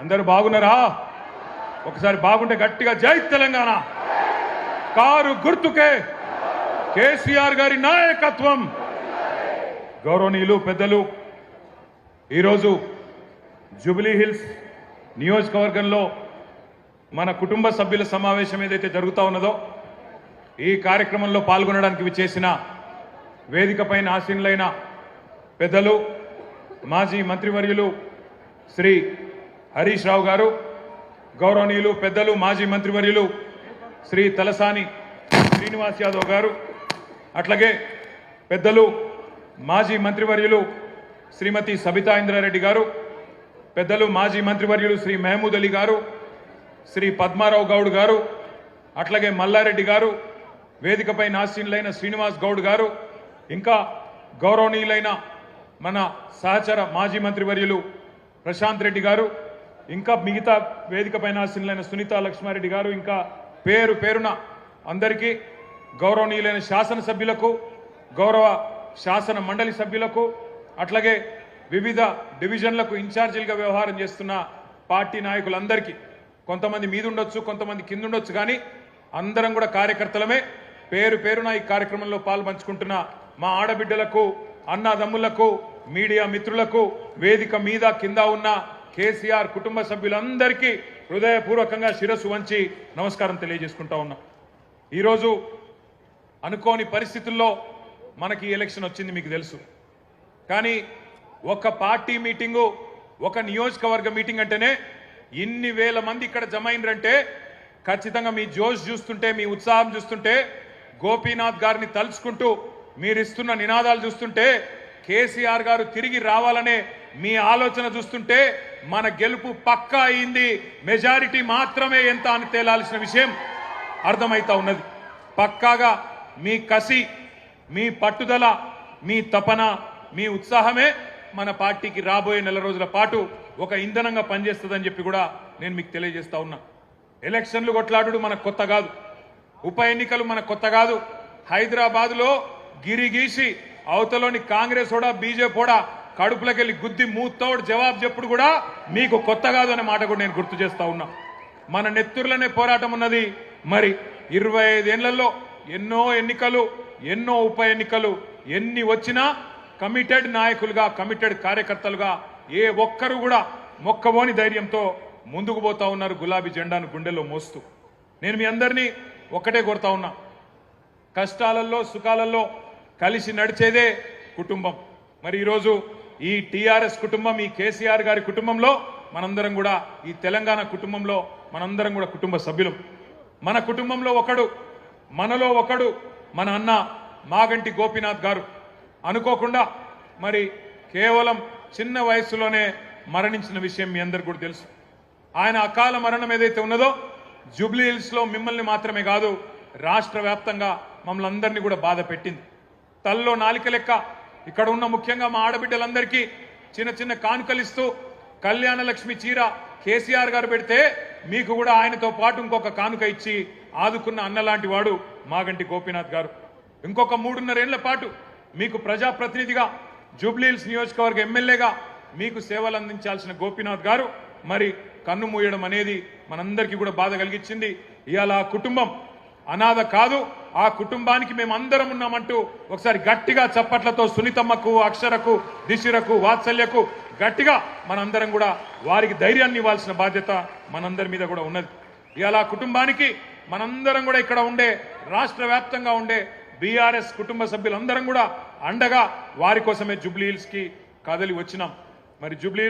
అందరూ బాగున్నారా? ఒకసారి బాగుంటే గట్టిగా జై తెలంగాణ. కారు గుర్తుకే కేసీఆర్ గారి నాయకత్వం. గౌరవనీయులు పెద్దలు ఈరోజు జూబిలీ హిల్స్ నియోజకవర్గంలో మన కుటుంబ సభ్యుల సమావేశం ఏదైతే జరుగుతూ ఉన్నదో ఈ కార్యక్రమంలో పాల్గొనడానికి చేసిన వేదికపైన ఆసీనులైన పెద్దలు మాజీ మంత్రివర్యులు శ్రీ హరీష్ రావు గారు గౌరవనీయులు పెద్దలు మాజీ మంత్రివర్యులు శ్రీ తలసాని శ్రీనివాస్ యాదవ్ గారు అట్లాగే పెద్దలు మాజీ మంత్రివర్యులు శ్రీమతి సబితా ఇంద్రారెడ్డి గారు పెద్దలు మాజీ మంత్రివర్యులు శ్రీ మహమూద్ అలీ గారు శ్రీ పద్మారావు గౌడ్ గారు అట్లాగే మల్లారెడ్డి గారు వేదికపై నాశీనులైన శ్రీనివాస్ గౌడ్ గారు ఇంకా గౌరవనీయులైన మన సహచర మాజీ మంత్రివర్యులు ప్రశాంత్ రెడ్డి గారు ఇంకా మిగతా వేదిక పైన నాసీనులైన సునీత లక్ష్మారెడ్డి గారు ఇంకా పేరు పేరున అందరికీ గౌరవనీయులైన శాసనసభ్యులకు గౌరవ శాసన మండలి సభ్యులకు అట్లాగే వివిధ డివిజన్లకు ఇన్ఛార్జీలుగా వ్యవహారం చేస్తున్న పార్టీ నాయకులందరికీ కొంతమంది మీదుండొచ్చు కొంతమంది కింద ఉండొచ్చు కానీ అందరం కూడా కార్యకర్తలమే. పేరు పేరున ఈ కార్యక్రమంలో పాల్పంచుకుంటున్న మా ఆడబిడ్డలకు అన్నదమ్ములకు మీడియా మిత్రులకు వేదిక మీద కింద ఉన్న కేసీఆర్ కుటుంబ సభ్యులందరికీ హృదయపూర్వకంగా శిరస్సు వంచి నమస్కారం తెలియజేసుకుంటా ఉన్నాం. ఈరోజు అనుకోని పరిస్థితుల్లో మనకి ఎలక్షన్ వచ్చింది మీకు తెలుసు. కానీ ఒక పార్టీ మీటింగు ఒక నియోజకవర్గ మీటింగ్ అంటేనే ఇన్ని వేల మంది ఇక్కడ జమ ఖచ్చితంగా మీ జోష్ చూస్తుంటే మీ ఉత్సాహం చూస్తుంటే గోపీనాథ్ గారిని తలుచుకుంటూ మీరిస్తున్న నినాదాలు చూస్తుంటే కేసీఆర్ గారు తిరిగి రావాలనే మీ ఆలోచన చూస్తుంటే మన గెలుపు పక్కా అయింది. మెజారిటీ మాత్రమే ఎంత అని తేలాల్సిన విషయం అర్థమైతా ఉన్నది. పక్కాగా మీ కసి మీ పట్టుదల మీ తపన మీ ఉత్సాహమే మన పార్టీకి రాబోయే నెల రోజుల పాటు ఒక ఇంధనంగా పనిచేస్తుందని చెప్పి కూడా నేను మీకు తెలియజేస్తా ఉన్నా. ఎలక్షన్లు కొట్లాడు మనకు కొత్త కాదు. ఉప ఎన్నికలు మనకు కొత్త కాదు. హైదరాబాద్లో గిరిగీసి అవతలోని కాంగ్రెస్ కూడా బీజేపీ కూడా కడుపులకెళ్ళి గుద్ది మూతోడు జవాబు చెప్పుడు కూడా మీకు కొత్త కాదు అనే మాట కూడా నేను గుర్తు చేస్తా ఉన్నా. మన నెత్తురులనే పోరాటం ఉన్నది. మరి ఇరవై ఐదేళ్ళలో ఎన్నో ఎన్నికలు ఎన్నో ఉప ఎన్నికలు ఎన్ని వచ్చినా కమిటెడ్ నాయకులుగా కమిటెడ్ కార్యకర్తలుగా ఏ ఒక్కరు కూడా మొక్కబోని ధైర్యంతో ముందుకు పోతా ఉన్నారు గులాబీ జెండాను గుండెల్లో మోస్తూ. నేను మీ అందరినీ ఒక్కటే కోరుతా ఉన్నా. కష్టాలలో సుఖాలలో కలిసి నడిచేదే కుటుంబం. మరి ఈరోజు ఈ టిఆర్ఎస్ కుటుంబం ఈ కేసీఆర్ గారి కుటుంబంలో మనందరం కూడా ఈ తెలంగాణ కుటుంబంలో మనందరం కూడా కుటుంబ సభ్యులం. మన కుటుంబంలో ఒకడు మనలో ఒకడు మన అన్న మాగంటి గోపీనాథ్ గారు. అనుకోకుండా మరి కేవలం చిన్న వయసులోనే మరణించిన విషయం మీ అందరికి కూడా తెలుసు. ఆయన అకాల మరణం ఏదైతే ఉన్నదో జూబ్లీ హిల్స్లో మిమ్మల్ని మాత్రమే కాదు రాష్ట్ర వ్యాప్తంగా మమ్మల్ని అందరినీ కూడా బాధ పెట్టింది. తల్లో నాలిక లెక్క ఇక్కడ ఉన్న ముఖ్యంగా మా ఆడబిడ్డలందరికీ చిన్న చిన్న కానుకలిస్తూ కళ్యాణ లక్ష్మి చీర కేసీఆర్ గారు పెడితే మీకు కూడా ఆయనతో పాటు ఇంకొక కానుక ఇచ్చి ఆదుకున్న అన్నలాంటి వాడు మాగంటి గోపీనాథ్ గారు. ఇంకొక మూడున్నరేళ్ళ పాటు మీకు ప్రజాప్రతినిధిగా జూబ్లీహిల్స్ నియోజకవర్గ ఎమ్మెల్యేగా మీకు సేవలు అందించాల్సిన గోపీనాథ్ గారు. మరి కన్ను మూయడం అనేది మనందరికీ కూడా బాధ కలిగించింది. ఇవాళ కుటుంబం అనాథ కాదు ఆ కుటుంబానికి మేము అందరం ఉన్నామంటూ ఒకసారి గట్టిగా చప్పట్లతో సునీతమ్మకు అక్షరకు దిశిరకు వాత్సల్యకు గట్టిగా మనందరం కూడా వారికి ధైర్యాన్ని ఇవ్వాల్సిన బాధ్యత మనందరి మీద కూడా ఉన్నది. ఇవాళ కుటుంబానికి మనందరం కూడా ఇక్కడ ఉండే రాష్ట్ర వ్యాప్తంగా ఉండే బీఆర్ఎస్ కుటుంబ సభ్యులందరం కూడా అండగా వారి కోసమే జూబ్లీ హిల్స్కి కదలి వచ్చినాం. మరి జూబ్లీ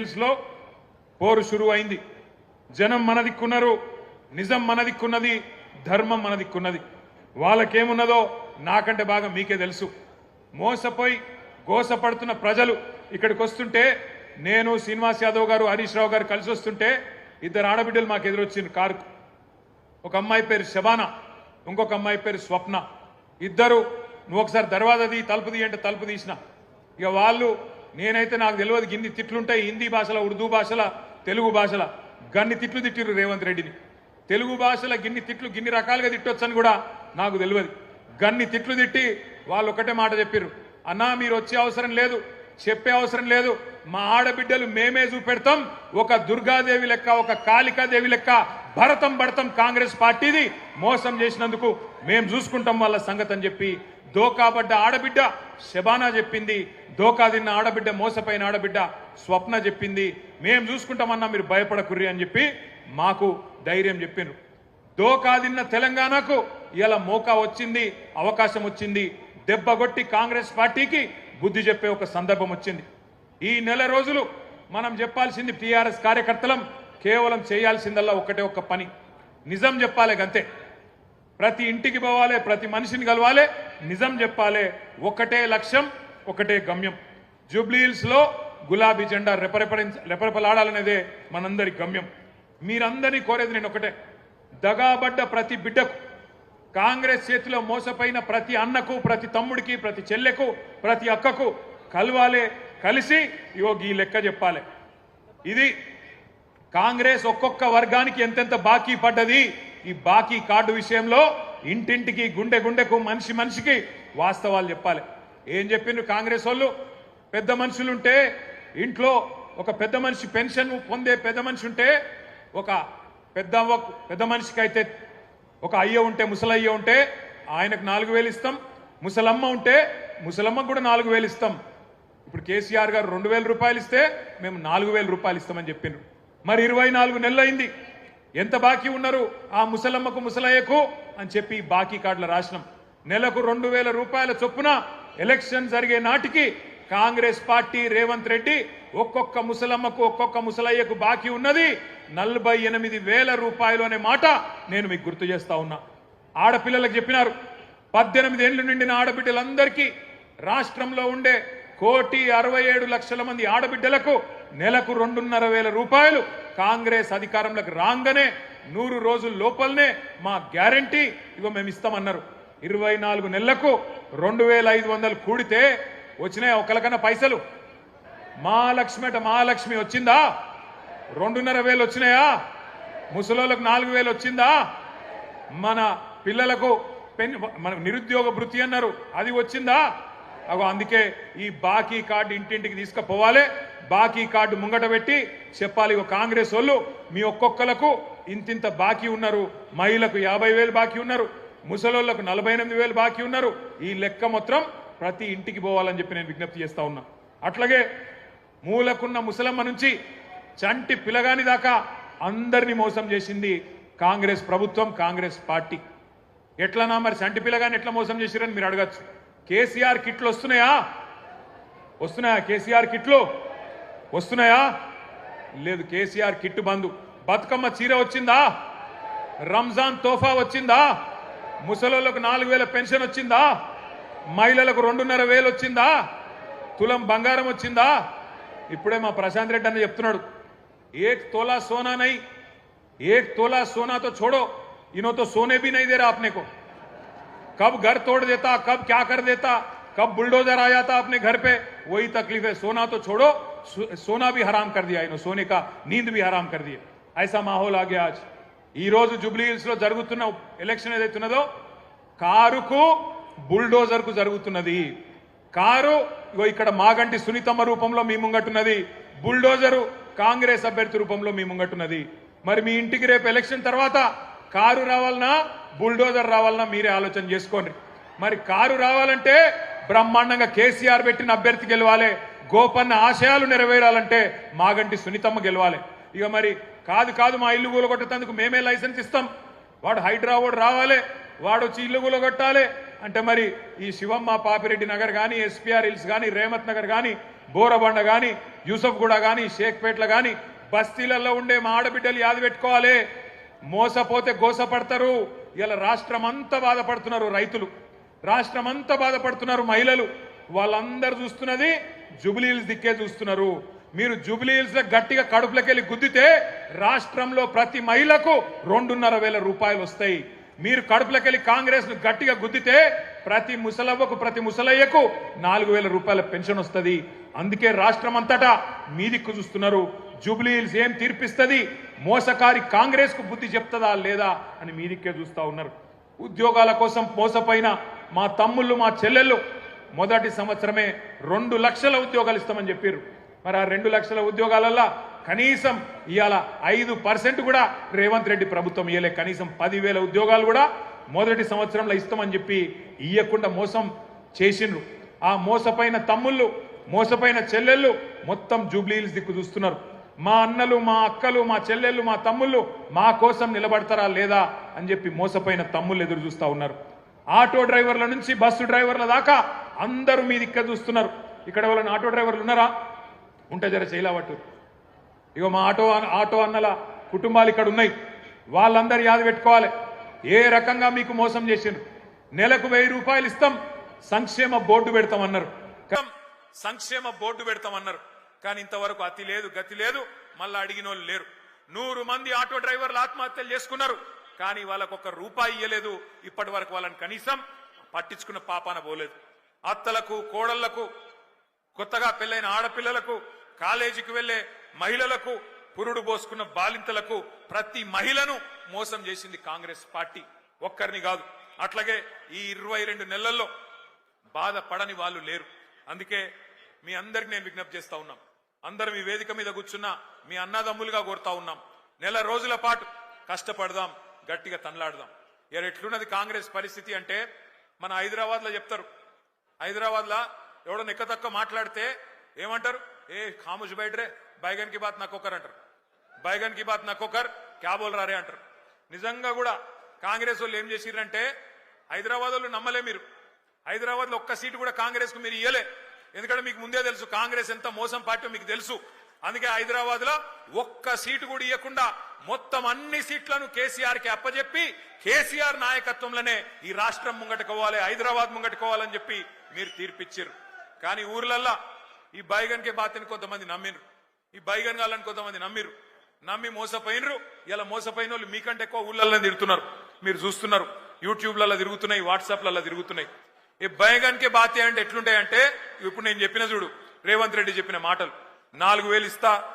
పోరు షురు అయింది జనం మన దిక్కున్నారు నిజం మన దిక్కున్నది ధర్మం మన దిక్కున్నది వాళ్ళకేమున్నదో నాకంటే బాగా మీకే తెలుసు. మోసపోయి గోసపడుతున్న ప్రజలు ఇక్కడికి వస్తుంటే నేను శ్రీనివాస్ యాదవ్ గారు హరీష్ రావు గారు కలిసి వస్తుంటే ఇద్దరు ఆడబిడ్డలు మాకు ఎదురొచ్చింది కారుకు. ఒక అమ్మాయి పేరు శబానా ఇంకొక అమ్మాయి పేరు స్వప్న. ఇద్దరు నువ్వు ఒకసారి దర్వాజా తీ తలుపు తీ అంటే తలుపు తీసిన. ఇక వాళ్ళు నేనైతే నాకు తెలియదు గిన్ని తిట్లుంటాయి హిందీ భాషల ఉర్దూ భాషల తెలుగు భాషల. గన్ని తిట్లు తిట్టిర్రు రేవంత్ రెడ్డిని. తెలుగు భాషలో గిన్ని తిట్లు గిన్ని రకాలుగా తిట్టొచ్చని కూడా నాకు తెలియదు. గన్ని తిట్లు తిట్టి వాళ్ళు ఒకటే మాట చెప్పారు అన్నా మీరు వచ్చే అవసరం లేదు. చెప్పే అవసరం లేదు. మా ఆడబిడ్డలు మేమే చూపెడతాం. ఒక దుర్గాదేవి లెక్క ఒక కాళికాదేవి లెక్క భరతం భరతం కాంగ్రెస్ పార్టీది. మోసం చేసినందుకు మేము చూసుకుంటాం వాళ్ళ సంగతి అని చెప్పి దోకాబడ్డ ఆడబిడ్డ శబానా చెప్పింది. దోకా తిన్న ఆడబిడ్డ మోసపోయిన ఆడబిడ్డ స్వప్న చెప్పింది. మేము చూసుకుంటామన్నా మీరు భయపడకుర్రి అని చెప్పి మాకు ధైర్యం చెప్పిండ్రు దోకాదిన్న తెలంగాణకు ఇలా మోకా వచ్చింది అవకాశం వచ్చింది దెబ్బగొట్టి కాంగ్రెస్ పార్టీకి బుద్ధి చెప్పే ఒక సందర్భం వచ్చింది. ఈ నెల రోజులు మనం చెప్పాల్సింది టీఆర్ఎస్ కార్యకర్తలం కేవలం చేయాల్సిందల్లా ఒకటే ఒక్క పని. నిజం చెప్పాలి గంతే. ప్రతి ఇంటికి పోవాలి ప్రతి మనిషిని కలవాలి నిజం చెప్పాలి. ఒకటే లక్ష్యం ఒకటే గమ్యం. జూబ్లీహిల్స్లో గులాబీ జెండా రెపరెపరి రెపరెపలాడాలనేదే మనందరి గమ్యం. మీరందరినీ కోరేది నేను ఒకటే. దగాబడ్డ ప్రతి బిడ్డకు కాంగ్రెస్ చేతిలో మోసపోయిన ప్రతి అన్నకు ప్రతి తమ్ముడికి ప్రతి చెల్లెకు ప్రతి అక్కకు కలవాలే కలిసి ఇగో ఈ లెక్క చెప్పాలి. ఇది కాంగ్రెస్ ఒక్కొక్క వర్గానికి ఎంతెంత బాకీ పడ్డది? ఈ బాకీ కార్డు విషయంలో ఇంటింటికి గుండె గుండెకు మనిషి మనిషికి వాస్తవాలు చెప్పాలి. ఏం చెప్పిండ్రు కాంగ్రెస్ వాళ్ళు? పెద్ద మనుషులుంటే ఇంట్లో ఒక పెద్ద మనిషి పెన్షన్ పొందే పెద్ద మనిషి ఉంటే ఒక పెద్ద పెద్ద మనిషికి అయితే ఒక అయ్య ఉంటే ముసలయ్య ఉంటే ఆయనకు నాలుగు వేలు ఇస్తాం. ముసలమ్మ ఉంటే ముసలమ్మకు కూడా నాలుగు వేలు ఇస్తాం. ఇప్పుడు కేసీఆర్ గారు రెండు వేల రూపాయలు ఇస్తే మేము నాలుగు వేల రూపాయలు ఇస్తామని చెప్పిండ్రు మరి ఇరవై నాలుగు నెలలు అయింది. ఎంత బాకీ ఉన్నారు? ఆ ముసలమ్మకు ముసలయ్యకు అని చెప్పి బాకీ కార్డుల రాసినాం. నెలకు రెండు వేల రూపాయల చొప్పున ఎలక్షన్ జరిగే నాటికి కాంగ్రెస్ పార్టీ రేవంత్ రెడ్డి ఒక్కొక్క ముసలమ్మకు ఒక్కొక్క ముసలయ్యకు బాకీ ఉన్నది. నలభై ఎనిమిది వేల రూపాయలు అనే మాట నేను మీకు గుర్తు చేస్తా ఉన్నా. ఆడపిల్లలకు చెప్పినారు. పద్దెనిమిది ఏళ్ళు నిండిన ఆడబిడ్డలందరికీ రాష్ట్రంలో ఉండే కోటి అరవై ఏడు లక్షల మంది ఆడబిడ్డలకు నెలకు రెండున్నర వేల రూపాయలు కాంగ్రెస్ అధికారంలోకి రాగానే నూరు రోజుల లోపలనే మా గ్యారంటీ ఇవ మేము ఇస్తామన్నారు. ఇరవై నాలుగు నెలలకు రెండు వేల ఐదు వందలు కూడితే వచ్చినాయి ఒకరికన్నా పైసలు? మహాలక్ష్మి అట మహాలక్ష్మి వచ్చిందా? రెండున్నర వేలు వచ్చినాయా? ముసలోళ్ళకు నాలుగు వేలు వచ్చిందా? మన పిల్లలకు పెన్ మన నిరుద్యోగ భృతి అన్నారు. అది వచ్చిందా? అగో అందుకే ఈ బాకీ కార్డు ఇంటింటికి తీసుకుపోవాలి. బాకీ కార్డు ముంగట పెట్టి చెప్పాలి కాంగ్రెస్ వాళ్ళు మీ ఒక్కొక్కలకు ఇంతింత బాకీ ఉన్నారు. మహిళకు యాభై వేలు బాకీ ఉన్నారు. ముసలోళ్ళకు నలభై ఎనిమిది వేలు బాకీ ఉన్నారు. ఈ లెక్క మొత్తం ప్రతి ఇంటికి పోవాలని చెప్పి నేను విజ్ఞప్తి చేస్తా ఉన్నా. అట్లాగే మూలకున్న ముసలమ్మ నుంచి చంటి పిలగాని దాకా అందరినీ మోసం చేసింది కాంగ్రెస్ ప్రభుత్వం కాంగ్రెస్ పార్టీ. ఎట్లనా మరి చంటి పిల్లగాని ఎట్లా మోసం చేసిరని మీరు అడగచ్చు. కేసీఆర్ కిట్లు వస్తున్నాయా? వస్తున్నాయా? కేసీఆర్ కిట్లు? వస్తున్నాయా? లేదు కేసీఆర్ కిట్టు బంధు బతుకమ్మ చీర వచ్చిందా? రంజాన్ తోఫా వచ్చిందా? ముసలోళ్ళకు నాలుగు వేల పెన్షన్ వచ్చిందా? మహిళలకు రెండున్నర వేలు వచ్చిందా? తులం బంగారం వచ్చిందా? ఇప్పుడే మా ప్రశాంత్ రెడ్డి అన్న చెప్తున్నాడు. ఏక్ తోలా సోనా నై ఏక్ తోలా सोना तो छोड़ो इन्हों तो सोने भी नहीं दे रहा अपने को कब घर तोड़ देता कब क्या कर देता कब बुलडोजर आ जाता अपने घर पे वही तकलीफ है सोना तो छोड़ो सो- सोना भी हराम कर दिया इन्हों सोने का नींद भी हराम कर दिया ऐसा माहौल आ गया आज ఈ రోజు జూబ్లీ హిల్స్ లో జరుగుతున్న ఎలక్షన్ ఏదైతున్నదో కారుకు బుల్డోజర్ కు జరుగుతున్నది కారు ఇగో ఇక్కడ మాగంటి సునీతమ్మ రూపంలో మీ ముంగట్టున్నది బుల్డోజరు కాంగ్రెస్ అభ్యర్థి రూపంలో మీ ముంగట్టున్నది మరి మీ ఇంటికి రేపు ఎలక్షన్ తర్వాత కారు రావాలన్నా బుల్డోజర్ రావాలన్నా మీరే ఆలోచన చేసుకోండి. మరి కారు రావాలంటే బ్రహ్మాండంగా కేసీఆర్ పెట్టిన అభ్యర్థి గెలవాలి. గోపన్న ఆశయాలు నెరవేరాలంటే మాగంటి సునీతమ్మ గెలవాలి. ఇక మరి కాదు కాదు మా ఇల్లు కూలగొట్టేందుకు మేమే లైసెన్స్ ఇస్తాం. వాడు హైడ్రా వాడు రావాలి. వాడు వచ్చి ఇల్లు కూలగొట్టాలి. అంటే మరి ఈ శివమ్మ పాపిరెడ్డి నగర్ కానీ ఎస్పీఆర్ హిల్స్ కానీ రేమత్ నగర్ కానీ బోరబండ కానీ యూసఫ్గూడ కానీ షేక్పేట్ల కానీ బస్తీలలో ఉండే మా ఆడబిడ్డలు యాది పెట్టుకోవాలి. మోసపోతే గోసపడతారు. ఇలా రాష్ట్రం అంతా బాధపడుతున్నారు రైతులు. రాష్ట్రం అంతా బాధపడుతున్నారు మహిళలు. వాళ్ళందరూ చూస్తున్నది జుబిలీల్స్ దిక్కే చూస్తున్నారు. మీరు జుబిలీల్స్ గట్టిగా కడుపులకెళ్ళి గుద్దితే రాష్ట్రంలో ప్రతి మహిళకు రెండున్నర వేల రూపాయలు వస్తాయి. మీరు కడుపులకెళ్ళి కాంగ్రెస్ను గట్టిగా గుద్దితే ప్రతి ముసలవ్వకు ప్రతి ముసలయ్యకు నాలుగు వేల రూపాయల పెన్షన్ వస్తుంది. అందుకే రాష్ట్రం అంతటా మీ దిక్కు చూస్తున్నారు. జూబ్లీ హిల్స్ ఏం తీర్పిస్తుంది? మోసకారి కాంగ్రెస్కు బుద్ధి చెప్తుందా లేదా అని మీ దిక్కే చూస్తా ఉన్నారు. ఉద్యోగాల కోసం మోసపోయిన మా తమ్ముళ్ళు మా చెల్లెళ్ళు మొదటి సంవత్సరమే రెండు లక్షల ఉద్యోగాలు ఇస్తామని చెప్పారు మరి ఆ రెండు లక్షల ఉద్యోగాలల్లో కనీసం ఇవాళ ఐదు పర్సెంట్ కూడా రేవంత్ రెడ్డి ప్రభుత్వం ఇవ్వలే కనీసం పదివేల ఉద్యోగాలు కూడా మొదటి సంవత్సరంలో ఇస్తామని చెప్పి ఇయ్యకుండా మోసం చేసిండ్రు. ఆ మోసపైన తమ్ముళ్ళు మోసపోయిన చెల్లెళ్ళు మొత్తం జూబ్లీహిల్స్ దిక్కు చూస్తున్నారు. మా అన్నలు మా అక్కలు మా చెల్లెళ్ళు మా తమ్ముళ్ళు మా కోసం నిలబడతారా లేదా అని చెప్పి మోసపోయిన తమ్ముళ్ళు ఎదురు చూస్తా ఉన్నారు. ఆటో డ్రైవర్ల నుంచి బస్సు డ్రైవర్ల దాకా అందరూ మీ దిక్క చూస్తున్నారు. ఇక్కడ ఎవరైనా ఆటో డ్రైవర్లు ఉన్నారా? ఉంటే జర చేయలేవట్టు ఇగో మా ఆటో ఆటో అన్నల కుటుంబాలు ఇక్కడ ఉన్నాయి. వాళ్ళందరూ యాద పెట్టుకోవాలి. ఏ రకంగా మీకు మోసం చేసిండ్రు? నెలకు వెయ్యి రూపాయలు ఇస్తాం. సంక్షేమ బోర్డు పెడతామన్నారు. సంక్షేమ బోర్డు పెడతామన్నారు. కానీ ఇంతవరకు అతి లేదు గతి లేదు మళ్ళా అడిగిన వాళ్ళు లేరు. నూరు మంది ఆటో డ్రైవర్లు ఆత్మహత్యలు చేసుకున్నారు. కానీ వాళ్ళకు ఒక రూపాయి ఇయ్యలేదు. ఇప్పటి వరకు వాళ్ళని కనీసం పట్టించుకున్న పాపాన పోలేదు. అత్తలకు కోడళ్ళకు కొత్తగా పెళ్ళైన ఆడపిల్లలకు కాలేజీకి వెళ్ళే మహిళలకు పురుడు పోసుకున్న బాలింతలకు ప్రతి మహిళను మోసం చేసింది కాంగ్రెస్ పార్టీ. ఒక్కరిని కాదు. అట్లాగే ఈ ఇరవై రెండు నెలల్లో బాధపడని వాళ్ళు లేరు. అందుకే మీ అందరికి నేను విజ్ఞప్తి చేస్తా ఉన్నాం. అందరం ఈ వేదిక మీద కూర్చున్న మీ అన్నదమ్ములుగా కోరుతా ఉన్నాం. నెల రోజుల పాటు కష్టపడదాం గట్టిగా తనలాడదాం. ఇక ఎట్లున్నది కాంగ్రెస్ పరిస్థితి అంటే మన హైదరాబాద్లో చెప్తారు. హైదరాబాద్ లా ఎవడో నిక్క తక్కువ మాట్లాడితే ఏమంటారు? ఏ ఖాముష్ బయటరే బైగన్కి బాత్ నక్కొకర్ అంటారు. బైగన్కి బాత్ నక్కొకర్ క్యాబోల్ రారే అంటారు. నిజంగా కూడా కాంగ్రెస్ వాళ్ళు ఏం చేసిరంటే హైదరాబాద్ వాళ్ళు నమ్మలే మీరు. హైదరాబాద్లో ఒక్క సీటు కూడా కాంగ్రెస్కు మీరు ఇయ్యలే. ఎందుకంటే మీకు ముందే తెలుసు కాంగ్రెస్ ఎంత మోసం పార్టీ మీకు తెలుసు. అందుకే హైదరాబాద్లో ఒక్క సీటు కూడా ఇవ్వకుండా మొత్తం అన్ని సీట్లను కేసీఆర్కి అప్పజెప్పి కేసీఆర్ నాయకత్వంలోనే ఈ రాష్ట్రం ముంగట్టుకోవాలి హైదరాబాద్ ముంగట్టుకోవాలని చెప్పి మీరు తీర్పిచ్చారు. కానీ ఊర్లల్లా ఈ బైగన్కి బాతిని కొంతమంది నమ్మిరు ఈ బైగన్ కాలని కొంతమంది నమ్మిరు నమ్మి మోసపోయినరు. ఇలా మోసపోయిన వాళ్ళు మీకంటే ఎక్కువ ఊళ్ళల్లో తిరుగుతున్నారు. మీరు చూస్తున్నారు. యూట్యూబ్లలో తిరుగుతున్నాయి వాట్సాప్లలో తిరుగుతున్నాయి. ఈ బైగన్కే బాతే అంటే ఎట్లుంటాయంటే ఇప్పుడు నేను చెప్పిన చూడు రేవంత్ రెడ్డి చెప్పిన మాటలు. నాలుగు వేలు ఇస్తా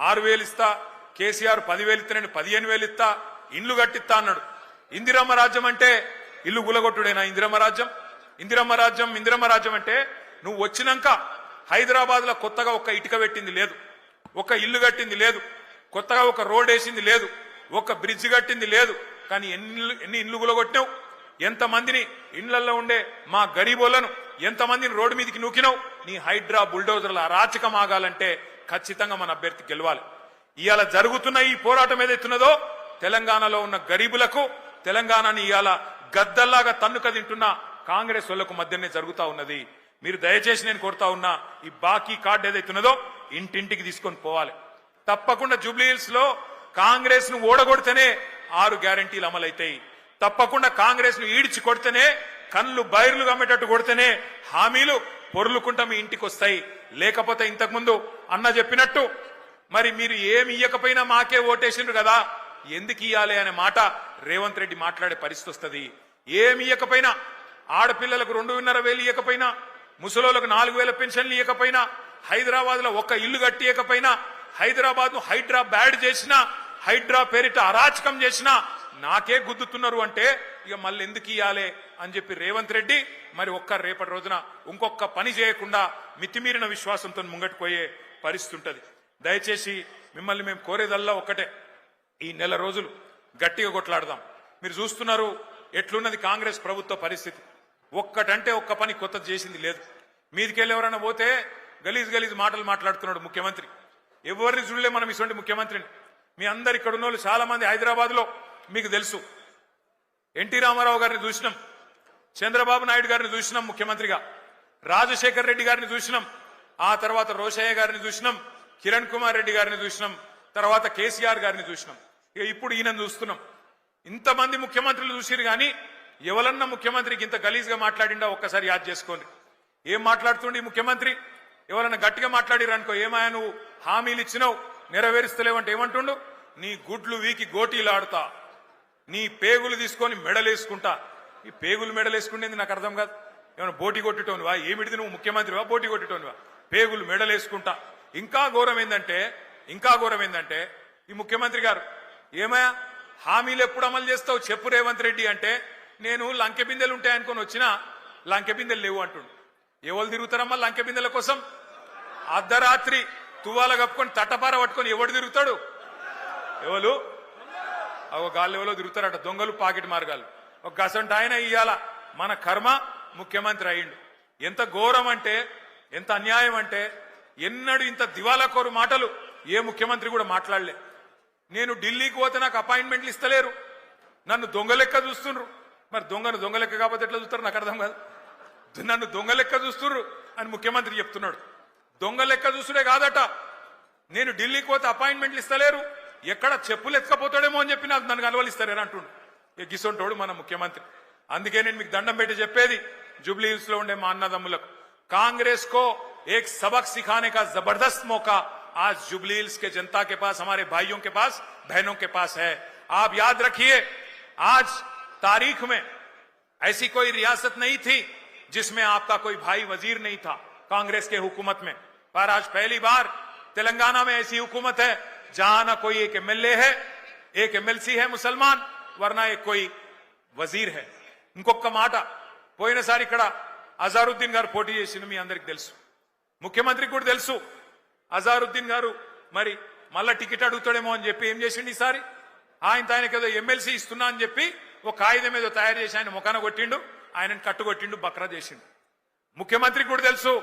ఆరు వేలు ఇస్తా కేసీఆర్ పదివేలు ఇస్తా నేను పదిహేను వేలు ఇస్తా ఇండ్లు కట్టిస్తా అన్నాడు. ఇందిరమ్మ రాజ్యం అంటే ఇల్లు గులగొట్టుడేనా ఇందిరమ్మ రాజ్యం? ఇందిరమ్మ రాజ్యం ఇందిరమ్మ రాజ్యం అంటే నువ్వు వచ్చినాక హైదరాబాద్లో కొత్తగా ఒక ఇటుక పెట్టింది లేదు. ఒక ఇల్లు కట్టింది లేదు. కొత్తగా ఒక రోడ్ వేసింది లేదు. ఒక బ్రిడ్జ్ కట్టింది లేదు. కానీ ఎన్ని ఇల్లు- ఎన్ని ఇండ్లు గులగొట్టినావు? ఎంతమందిని ఇండ్లలో ఉండే మా గరీబోళ్ళను ఎంతమందిని రోడ్డు మీదకి నూకినావు? నీ హైడ్రా బుల్డోజర్ల అరాచకం ఆగాలంటే ఖచ్చితంగా మన అభ్యర్థి గెలవాలి. ఇవాళ జరుగుతున్న ఈ పోరాటం ఏదైతున్నదో తెలంగాణలో ఉన్న గరీబులకు తెలంగాణని ఇవాళ గద్దల్లాగా తన్నుక తింటున్న కాంగ్రెస్ వాళ్ళకు మధ్యనే జరుగుతా ఉన్నది. మీరు దయచేసి నేను కోరుతా ఉన్నా ఈ బాకీ కార్డు ఏదైతున్నదో ఇంటింటికి తీసుకొని పోవాలి. తప్పకుండా జూబ్లీహిల్స్లో కాంగ్రెస్ను ఓడగొడితేనే ఆరు గ్యారంటీలు అమలైతాయి. తప్పకుండా కాంగ్రెస్ను ఈడ్చి కొడితేనే కళ్ళు బైర్లు కమ్మేటట్టు కొడితేనే హామీలు పొరులుకుంటా మీ ఇంటికి వస్తాయి లేకపోతే ఇంతకుముందు అన్న చెప్పినట్టు మరి మీరు ఏమి ఇయ్యకపోయినా మాకే ఓటేసిండ్రు కదా. ఎందుకు ఇయ్యాలి అనే మాట రేవంత్ రెడ్డి మాట్లాడే పరిస్థితి వస్తుంది. ఏమి ఇయ్యకపోయినా ఆడపిల్లలకు రెండున్నర వేలు ఇవ్వకపోయినా ముసలోళ్ళకు నాలుగు వేల పెన్షన్లు ఇవ్వకపోయినా హైదరాబాద్లో ఒక్క ఇల్లు కట్టియకపోయినా హైదరాబాద్ను హైడ్రా బ్యాడ్ చేసినా హైడ్రా పేరిట అరాచకం చేసినా నాకే గుద్దుతున్నారు అంటే ఇక మళ్ళీ ఎందుకు ఇయ్యాలి అని చెప్పి రేవంత్ రెడ్డి మరి ఒక్క రేపటి రోజున ఇంకొక పని చేయకుండా మితిమీరిన విశ్వాసంతో ముంగట్టుకోయే పరిస్థితి ఉంటుంది. దయచేసి మిమ్మల్ని మేము కోరేదల్లా ఒక్కటే. ఈ నెల రోజులు గట్టిగా కొట్లాడదాం. మీరు చూస్తున్నారు ఎట్లున్నది కాంగ్రెస్ ప్రభుత్వ పరిస్థితి. ఒక్కటంటే ఒక్క పని కొత్త చేసింది లేదు. మీదికెళ్ళి ఎవరైనా పోతే గలీజ్ గలీజ్ మాటలు మాట్లాడుతున్నాడు ముఖ్యమంత్రి. ఎవరిని చూడలే మనం ఇటువంటి ముఖ్యమంత్రిని. మీ అందరు ఇక్కడ ఉన్న వాళ్ళు చాలా మంది హైదరాబాద్లో మీకు తెలుసు. ఎన్టీ రామారావు గారిని చూసినాం చంద్రబాబు నాయుడు గారిని చూసినాం ముఖ్యమంత్రిగా. రాజశేఖర్ రెడ్డి గారిని చూసినాం ఆ తర్వాత రోషయ్య గారిని చూసినాం కిరణ్ కుమార్ రెడ్డి గారిని చూసినాం తర్వాత కేసీఆర్ గారిని చూసినాం ఇక ఇప్పుడు ఈయన చూస్తున్నాం ఇంతమంది ముఖ్యమంత్రులు చూసిరు కానీ ఎవరన్నా ముఖ్యమంత్రికి ఇంత గలీజ్గా మాట్లాడిండా ఒక్కసారి యాద్ చేసుకోండి. ఏం మాట్లాడుతుండి ముఖ్యమంత్రి? ఎవరన్నా గట్టిగా మాట్లాడిరు అనుకో ఏమాయా నువ్వు హామీలు ఇచ్చినావు నెరవేరుస్తలేవంటే ఏమంటుండు? నీ గుడ్లు వీకి గోటీలు ఆడుతా నీ పేగులు తీసుకొని మెడలేసుకుంటా. ఈ పేగులు మెడలేసుకునేది నాకు అర్థం కాదు. ఏమైనా బోటి కొట్టుటోనివా? ఏమిటిది నువ్వు ముఖ్యమంత్రివా? బోటి కొట్టేటోనివా? పేగులు మెడలేసుకుంటా. ఇంకా ఘోరం ఏంటంటే ఇంకా ఘోరం ఏంటంటే ఈ ముఖ్యమంత్రి గారు ఏమయ్యా హామీలు ఎప్పుడు అమలు చేస్తావు? చెప్పు రేవంత్ రెడ్డి అంటే నేను లంకె బిందెలు ఉంటాయనుకొని వచ్చినా లంకె బిందెలు లేవు అంటుండు. ఎవరు తిరుగుతారమ్మా లంకె బిందెల కోసం? అర్ధరాత్రి తువాల కప్పుకొని తట్టపార పట్టుకొని ఎవడు తిరుగుతాడు? ఎవరు ఒక గాలి తిరుగుతారట దొంగలు పాకెట్ మార్గాలు. ఒక గసంట ఆయన ఇయ్యాల మన కర్మ ముఖ్యమంత్రి అయ్యిండు. ఎంత ఘోరం అంటే ఎంత అన్యాయం అంటే ఎన్నడు ఇంత దివాలాకోరు మాటలు ఏ ముఖ్యమంత్రి కూడా మాట్లాడలే. నేను ఢిల్లీకి పోతే నాకు అపాయింట్మెంట్లు ఇస్తలేరు. నన్ను దొంగ లెక్క చూస్తుండ్రు. మరి దొంగను దొంగ లెక్క కాకపోతే ఎట్లా చూస్తారు? నాకు అర్థం కాదు. నన్ను దొంగ లెక్క చూస్తుండ్రు అని ముఖ్యమంత్రి చెప్తున్నాడు. దొంగ లెక్క చూసుడే కాదట. నేను ఢిల్లీకి పోతే అపాయింట్మెంట్లు ఇస్తలేరు. ఎక్కడ చెప్పులు ఎత్తుకపోతాడేమో అని చెప్పి నాకు నన్ను కలవలిస్తారేరా అంటుండు ఇక గిసొంటోడు మన ముఖ్యమంత్రి అందుకే నేను మీకు దండం పెట్టి చెప్పేది జూబ్లీ హిల్స్ లో ఉండే మా అన్నదమ్ములకు కాంగ్రెస్ को एक सबक सिखाने का जबरदस्त मौका आज जुबली हिल्स के जनता के पास हमारे भाइयों के पास बहनों के पास है आप याद रखिए आज तारीख में ऐसी कोई रियासत नहीं थी जिसमें आपका कोई भाई वजीर नहीं था कांग्रेस के हुकूमत में पर आज पहली बार तेलंगाना में ऐसी हुकूमत है जहां ना कोई एक एमएलए है एक एमएलसी है मुसलमान वरना एक कोई వజీర్ హే ఇంకొక మాట పోయినసారి ఇక్కడ అజారుద్దీన్ గారు పోటీ చేసింది మీ అందరికి తెలుసు ముఖ్యమంత్రికి కూడా తెలుసు అజారుద్దీన్ గారు మరి మళ్ళా టికెట్ అడుగుతాడేమో అని చెప్పి ఏం చేసిండు ఈసారి ఆయన ఆయనకి ఏదో ఎమ్మెల్సీ ఇస్తున్నా అని చెప్పి ఒక కాగితం ఏదో తయారు చేసి ఆయన ముఖాన కొట్టిండు ఆయనను కట్టుకొట్టిండు బక్రా చేసిండు ముఖ్యమంత్రికి కూడా తెలుసు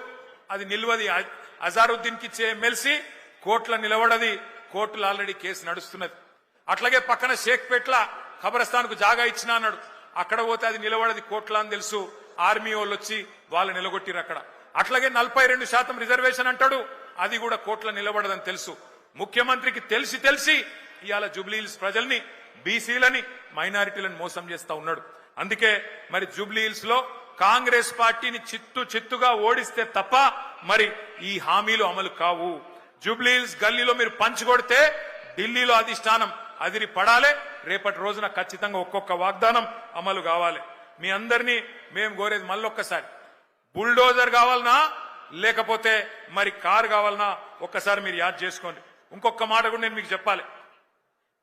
అది నిల్వది అ- అజారుద్దీన్కి ఇచ్చే ఎమ్మెల్సీ కోర్టుల నిలబడది కోర్టులు ఆల్రెడీ కేసు నడుస్తున్నది. అట్లాగే పక్కన షేక్పేట్ల ఖబరస్థాన్కు జాగా ఇచ్చిన అన్నాడు. అక్కడ పోతే అది నిలబడది కోట్ల అని తెలుసు. ఆర్మీ వాళ్ళు వచ్చి వాళ్ళు నిలగొట్టిరు అక్కడ. అట్లాగే నలభై రెండు శాతం రిజర్వేషన్ అంటాడు. అది కూడా కోట్ల నిలబడదని తెలుసు. ముఖ్యమంత్రికి తెలిసి తెలిసి ఇవాళ జూబ్లీహిల్స్ ప్రజల్ని బీసీలని మైనారిటీలను మోసం చేస్తా ఉన్నాడు. అందుకే మరి జూబ్లీహిల్స్లో కాంగ్రెస్ పార్టీని చిత్తు చిత్తుగా ఓడిస్తే తప్ప మరి ఈ హామీలు అమలు కావు. జూబ్లీహిల్స్ గల్లీలో మీరు పంచుకొడితే ఢిల్లీలో అధిష్టానం అదిరి పడాలి. రేపటి రోజున ఖచ్చితంగా ఒక్కొక్క వాగ్దానం అమలు కావాలి. మీ అందరినీ మేము కోరేది మళ్ళొక్కసారి. బుల్డోజర్ కావాలనా? లేకపోతే మరి కారు కావాలనా? ఒక్కసారి మీరు యాద్ చేసుకోండి. ఇంకొక మాట కూడా నేను మీకు చెప్పాలి.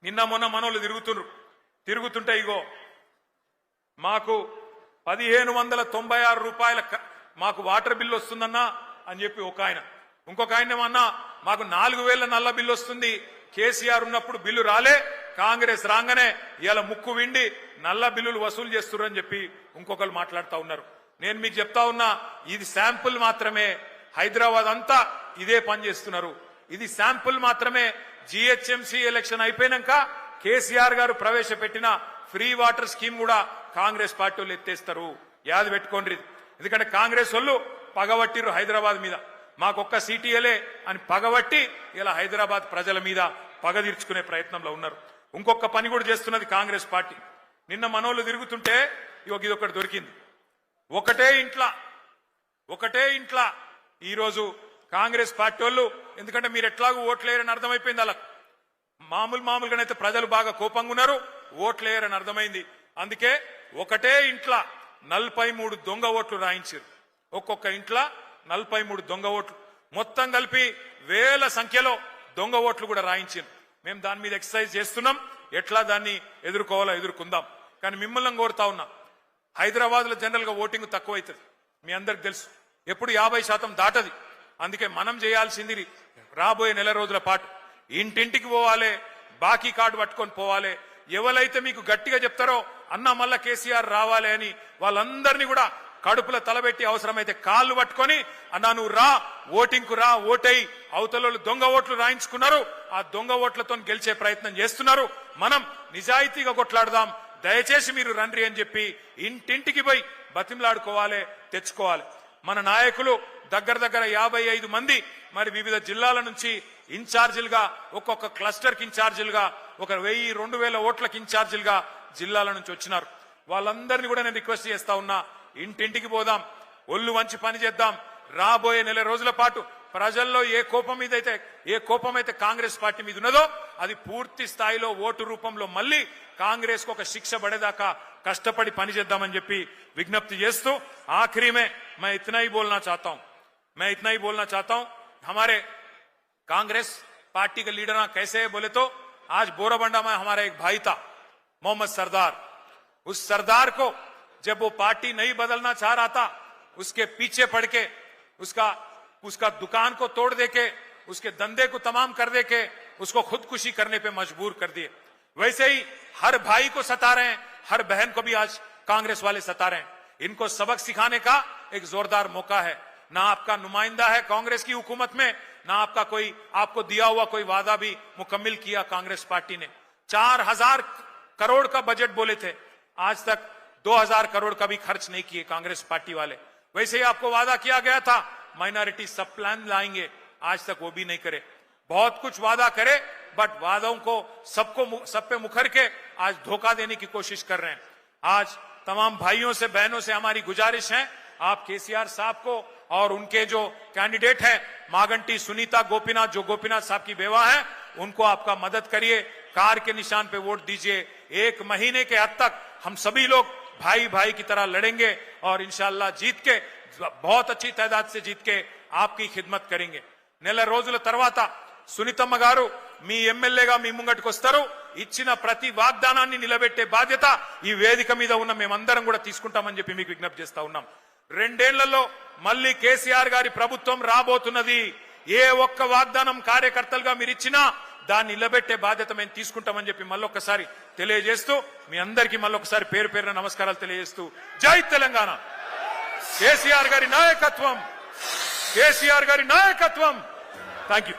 నిన్న మొన్న మనోళ్ళు తిరుగుతుండ్రు. తిరుగుతుంటే ఇగో మాకు పదిహేను వందల తొంభై ఆరు రూపాయల మాకు వాటర్ బిల్లు వస్తుందన్నా అని చెప్పి ఒక ఆయన. ఇంకొక ఆయన ఏమన్నా మాకు నాలుగు వేల నల్ల బిల్లు వస్తుంది. కేసీఆర్ ఉన్నప్పుడు బిల్లు రాలే కాంగ్రెస్ రాగానే ఇలా ముక్కు విండి నల్ల బిల్లులు వసూలు చేస్తున్నారు చెప్పి ఇంకొకరు మాట్లాడుతూ ఉన్నారు. నేను మీకు చెప్తా ఉన్నా ఇది శాంపుల్ మాత్రమే. హైదరాబాద్ అంతా ఇదే పని చేస్తున్నారు. ఇది శాంపుల్ మాత్రమే. జిహెచ్ఎంసీ ఎలక్షన్ అయిపోయినాక కేసీఆర్ గారు ప్రవేశపెట్టిన ఫ్రీ వాటర్ స్కీమ్ కూడా కాంగ్రెస్ పార్టీ వాళ్ళు ఎత్తేస్తారు. యాది పెట్టుకోండి. ఎందుకంటే కాంగ్రెస్ వాళ్ళు పగబట్టిర్రు హైదరాబాద్ మీద. మాకొక్క సీటీఎలే అని పగబట్టి ఇలా హైదరాబాద్ ప్రజల మీద పగ తీర్చుకునే ప్రయత్నంలో ఉన్నారు. ఇంకొక పని కూడా చేస్తున్నది కాంగ్రెస్ పార్టీ. నిన్న మనోళ్ళు తిరుగుతుంటే ఇక ఇదొకటి దొరికింది. ఒకటే ఇంట్లా ఒకటే ఇంట్లా ఈరోజు కాంగ్రెస్ పార్టీ వాళ్ళు ఎందుకంటే మీరు ఎట్లాగూ ఓట్లేరని అర్థమైపోయింది అలా మామూలు మామూలుగానైతే ప్రజలు బాగా కోపంగా ఉన్నారు ఓట్లేయరని అర్థమైంది. అందుకే ఒకటే ఇంట్లా నలభై మూడు దొంగ ఓట్లు రాయించారు. ఒక్కొక్క ఇంట్లో నలభై మూడు దొంగ ఓట్లు. మొత్తం కలిపి వేల సంఖ్యలో దొంగ ఓట్లు కూడా రాయించారు మేము దాని మీద ఎక్సర్సైజ్ చేస్తున్నాం. ఎట్లా దాన్ని ఎదుర్కోవాలో ఎదుర్కొందాం. కానీ మిమ్మల్ని కోరుతా ఉన్నా హైదరాబాద్లో జనరల్గా ఓటింగ్ తక్కువ అవుతుంది మీ అందరికి తెలుసు. ఎప్పుడు యాభై శాతం దాటది. అందుకే మనం చేయాల్సింది రాబోయే నెల రోజుల పాటు ఇంటింటికి పోవాలి బాకీ కార్డు పట్టుకొని పోవాలి. ఎవరైతే మీకు గట్టిగా చెప్తారో అన్న మళ్ళా కేసీఆర్ రావాలి అని వాళ్ళందరినీ కూడా కడుపుల తలబెట్టి అవసరమైతే కాళ్ళు పట్టుకొని అన్నా నువ్వు రా ఓటింగ్కు రా ఓటై అవతల దొంగ ఓట్లు రాయించుకున్నారు. ఆ దొంగ ఓట్లతో గెలిచే ప్రయత్నం చేస్తున్నారు. మనం నిజాయితీగా కొట్లాడదాం. దయచేసి మీరు రండి అని చెప్పి ఇంటింటికి పోయి బతిమలాడుకోవాలి తెచ్చుకోవాలి. మన నాయకులు దగ్గర దగ్గర యాభై ఐదు మంది మరి వివిధ జిల్లాల నుంచి ఇన్ఛార్జీలుగా ఒక్కొక్క క్లస్టర్కి ఇన్ఛార్జీలుగా ఒక వెయ్యి రెండు వేల ఓట్లకి ఇన్ఛార్జీలుగా జిల్లాల నుంచి వచ్చినారు. వాళ్ళందరినీ కూడా నేను రిక్వెస్ట్ చేస్తా ఉన్నా ఇంటింటికి పోదాం ఒళ్ళు వంచి పని చేద్దాం రాబోయే నెల రోజుల పాటు ప్రజల్లో ఏ కోపం మీద అయితే ఏ కోపం అయితే కాంగ్రెస్ పార్టీ మీద ఉన్నదో అది పూర్తి స్థాయిలో ఓటు రూపంలో మళ్ళీ కాంగ్రెస్ కు ఒక శిక్ష పడేదాకా కష్టపడి పని చేద్దామని చెప్పి విజ్ఞప్తి చేస్తూ ఆఖరి में मैं इतना ही बोलना चाहता हूं मैं इतना ही बोलना चाहता हूं हमारे कांग्रेस पार्टी के लीडर कैसे है बोले तो आज बोराबंडा में हमारा एक भाई था मोहम्मद सरदार उस सरदार को जब वो पार्टी नहीं बदलना चाह रहा था, उसके पीछे पड़ के, उसका उसका दुकान को तोड़ दे के उसके धंधे को तमाम कर दे के उसको खुदकुशी करने पे मजबूर कर दिए। वैसे ही हर भाई को सता रहे हैं, हर बहन को भी आज कांग्रेस वाले सता रहे हैं। इनको सबक सिखाने का एक जोरदार मौका है। ना आपका नुमाइंदा है कांग्रेस की हुकूमत में, ना आपका कोई, आपको दिया हुआ कोई वादा भी मुकम्मिल किया कांग्रेस पार्टी ने। चार हज़ार करोड़ का बजट बोले थे। आज तक दो हज़ार करोड़ का भी खर्च नहीं किए कांग्रेस पार्टी वाले। वैसे ही आपको वादा किया गया था, माइनॉरिटी सब प्लान लाएँगे, आज तक वो भी नहीं करे। बहुत कुछ वादा करे, बट वादों को सबको सब पे मुखर के आज धोखा देने की कोशिश कर रहे हैं। आज तमाम भाइयों से, बहनों से हमारी गुजारिश है, आप केसीआर साहब को और उनके जो कैंडिडेट हैं, मागंटी, सुनीता, गोपीनाथ, जो गोपीनाथ साहब की बेवा है, उनको आपका मदद करिए। कार के निशान पे वोट दीजिए। एक महीने के हद तक हम सभी लोग भाई भाई की तरह लड़ेंगे और इंशाल्लाह जीत के बहुत अच्छी तादाद से जीत के आपकी खिदमत करेंगे నెల రోజుల తర్వాత సునీతమ్మ గారు మీ ఎమ్మెల్యేగా మీ ముంగటికి వస్తారు ఇచ్చిన ప్రతి వాగ్దానాన్ని నిలబెట్టే బాధ్యత ఈ వేదిక మీద ఉన్న మేమందరం కూడా తీసుకుంటామని చెప్పి మీకు విజ్ఞప్తి చేస్తా ఉన్నాం రెండేళ్లలో మళ్ళీ కేసీఆర్ గారి ప్రభుత్వం రాబోతున్నది ఏ ఒక్క వాగ్దానం కార్యకర్తలుగా మీరు ఇచ్చినా దాన్ని నిలబెట్టే బాధ్యత మేము తీసుకుంటామని చెప్పి మళ్ళొక్కసారి తెలియజేస్తూ మీ అందరికీ మళ్ళొకసారి పేరు పేరున నమస్కారాలు తెలియజేస్తూ జై తెలంగాణ. కేసీఆర్ గారి నాయకత్వం. కేసీఆర్ గారి నాయకత్వం. Thank you